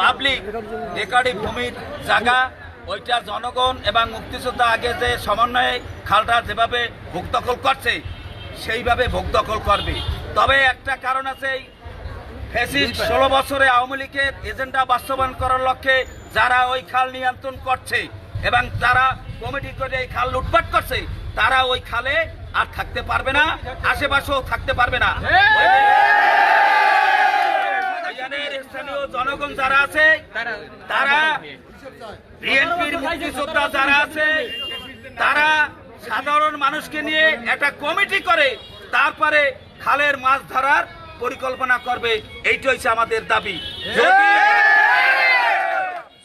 Public, recording ভূমির জায়গা ওইটা জনগণ এবং মুক্তিযোদ্ধা আগে যে সমন্বয়ে খালটা যেভাবে ভোগ দখল করছে, সেইভাবে ভোগ দখল করবে। তবে একটা কারণ আছে ষোলো বছরে আওয়ামী লীগের এজেন্ডা বাস্তবায়ন করার লক্ষ্যে যারা ওই খাল নিয়ন্ত্রণ করছে এবং যারা কমিটি করে এই খাল লুটপাট করছে, তারা ওই খালে আর থাকতে পারবে না, আশেপাশেও থাকতে পারবে না ওইখানের স্থানীয় জনগণ যারা আছে তারা বিএনপির মুক্তিযোদ্ধা যারা আছে, তারা সাধারণ মানুষকে নিয়ে একটা কমিটি করে, তারপরে খালের মাছ ধরার পরিকল্পনা করবে। এইটা হচ্ছে আমাদের দাবি।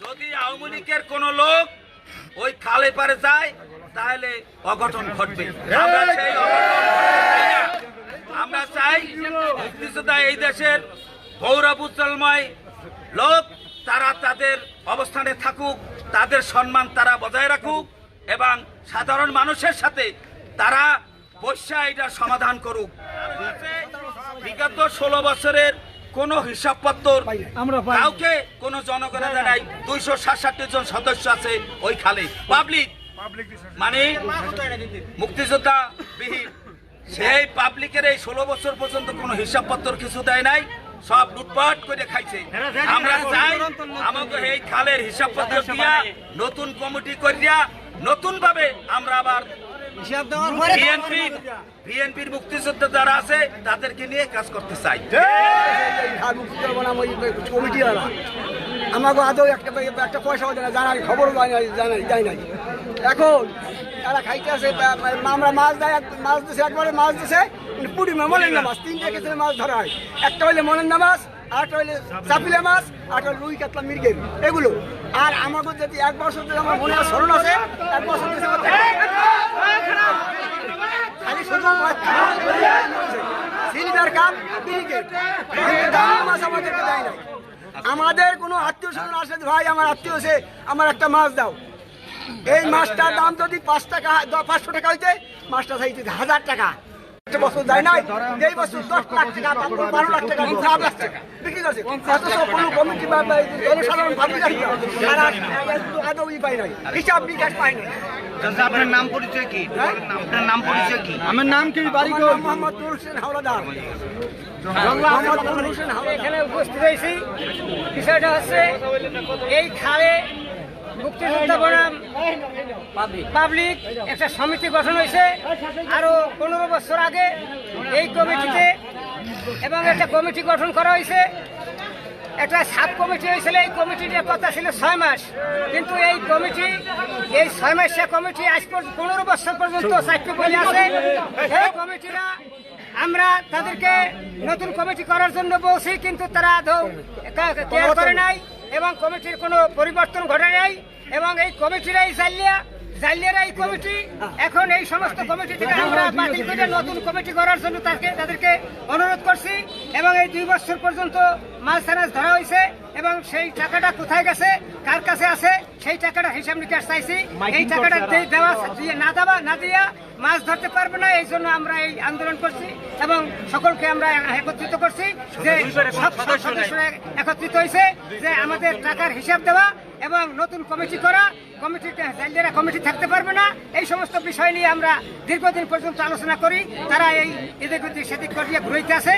যদি আওয়ামী লীগের কোন লোক ওই খালে পারে যায়, তাহলে অঘটন ঘটবে। আমরা আমরা চাই মুক্তিযোদ্ধা এই দেশের গৌরব উজ্জ্বলময় লোক তারা তাদের অবস্থানে থাকুক তাদের সম্মান তারা বজায় রাখুক এবং সাধারণ মানুষের সাথে তারা বৈশা এটা সমাধান করুক। বিগত ষোলো বছরের কোন হিসাবপত্র আমরা কাউকে কোন জনগণের জানাই দুইশো সাতষট্টি জন সদস্য আছে ওই খালে। পাবলিক। মানে মুক্তিযোদ্ধা বিহীন সেই পাবলিকের এই ষোলো বছর পর্যন্ত কোনো হিসাবপত্র কিছু দেয় নাই। সব লুটপাট করে খাইছে। আমরা চাই আমাকে এই খালের হিসাবপত্র দিয়া নতুন কমিটি করিয়া নতুন ভাবে আমরা আবার বিএনপির মুক্তিযোদ্ধা যারা আছে তাদেরকে নিয়ে কাজ করতে চাই। কমিটি আমাকে আদৌ একটা একটা পয়সাও দেয় না জানাই নাই। এখন তারা খাইতে আছে আমরা মাছ দেয় মাছ দিছে একবারে মাছ দিছে মানে পূর্ণিমা মনের মাছ তিনটা ক্ষেত্রে মাছ ধরা হয়। একটা হইলে মনের না মাছ আরেকটা হইলে চাপিলা মাছ আর একটা হইলে রুই কাতলা মির্গের। এগুলো। আর আমাকে যদি এক বছর ধরে আমার মনে হয় স্মরণ আছে এক বছর ধরে খালি শুধু সিলভার কাপ মাছ আমাদেরকে দেয় না আমাদের কোনো আত্মীয় স্বজন আসে ভাই আমার আত্মীয় আছে আমার একটা মাছ দাও। এই মাছটার দাম যদি পাঁচ টাকা পাঁচশো টাকা হইতে মাছটা চাইতে হাজার টাকা। একটা বছর যায় নাই এই বছর দশ লাখ টাকা বারো লাখ টাকা লাখ বিক্রি করছে অথচ কোনো কমিটি বা জনসাধারণ ভাবি নাই। তারা আদৌ ই পায় নাই। হিসাব বিকাশ পায় নাই। আপনার নাম পরিচয় কি? আপনার নাম পরিচয় কি? আমার নাম কি? বাড়ি মোহাম্মদ নুর হোসেন হাওলাদার মোহাম্মদ নুর হোসেন হাওলাদার। এখানে উপস্থিত হয়েছি। বিষয়টা হচ্ছে এই খালে মুক্তিযোদ্ধা বনাম। পাবলিক একটা সমিতি গঠন হয়েছে। আরও পনেরো বছর আগে এই কমিটিতে এবং একটা কমিটি গঠন করা হয়েছে। একটা সাব কমিটি হয়েছিল এই কমিটির কথা ছিল ছয় মাস। কিন্তু এই কমিটি এই ছয় মাসিয়া কমিটি আজ পর্যন্ত পনেরো বছর পর্যন্ত চারটে বলে আছে। এই কমিটিরা আমরা তাদেরকে নতুন কমিটি করার জন্য বলছি কিন্তু তারা আদৌ কেয়ার করে নাই এবং কমিটির কোনো পরিবর্তন ঘটে নাই। এবং এই কমিটিরাই জালিয়া জালিয়ারা এই কমিটি। এখন এই সমস্ত কমিটি থেকে আমরা বাতিল করে নতুন কমিটি করার জন্য তাকে তাদেরকে অনুরোধ করছি। এবং এই দুই বছর পর্যন্ত মাছ ধরা হয়েছে। এবং সেই টাকাটা কোথায় গেছে কার কাছে আছে সেই টাকাটা হিসাব নিকাশ চাইছি। এই টাকাটা দেওয়া দিয়ে না দেওয়া না দিয়া মাছ ধরতে পারবে না এই জন্য আমরা এই আন্দোলন করছি এবং সকলকে আমরা একত্রিত করছি যে সব সদস্যরা একত্রিত হয়েছে যে আমাদের টাকার হিসাব দেওয়া এবং নতুন কমিটি করা কমিটিতে কমিটি থাকতে পারবে না এই সমস্ত বিষয় নিয়ে আমরা দীর্ঘদিন পর্যন্ত আলোচনা করি তারা এই এদিক সেদিক করিয়ে ঘুরাইতে আছে।